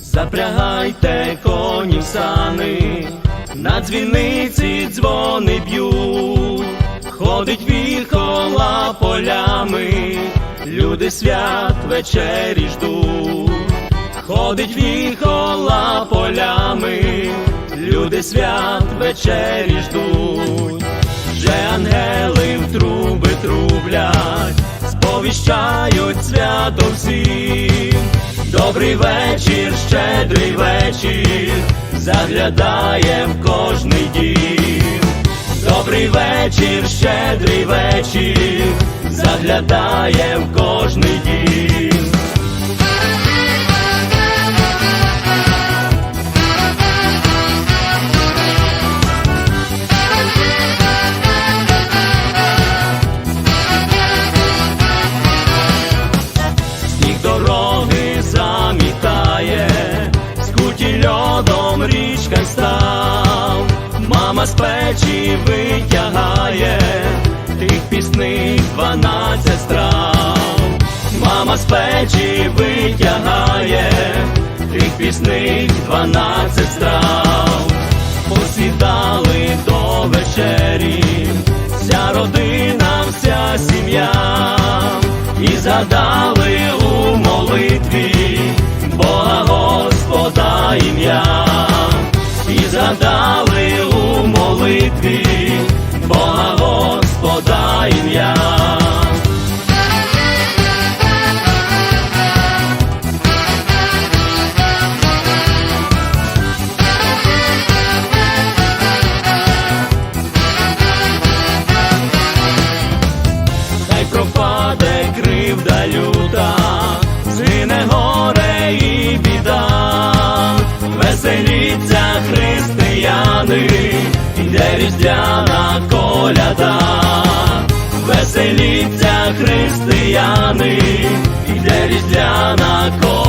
Запрягайте коні в сани, на дзвіниці дзвони б'ють, ходить віхола полями, люди свят вечері ждуть, ходить віхола полями, люди свят вечері ждуть вже ангели в труби трублять, сповіщають свято всім. Добрий вечір, щедрий вечір, заглядає в кожний дім. Добрий вечір, щедрий вечір, заглядає в кожний дім. Печі витягає, тих пісних дванадцять страв, мама з печі витягає, тих пісних дванадцять страв, посідали до вечері, вся родина, вся сім'я. І згадали у молитві Бога Господа ім'я, і згадали молитві Бога Господа ім'я. Пропаде кривда люта, згине горе і біда, веселіться християни, іде різдвяна коляда, веселіться християни, іде різдвяна коляда.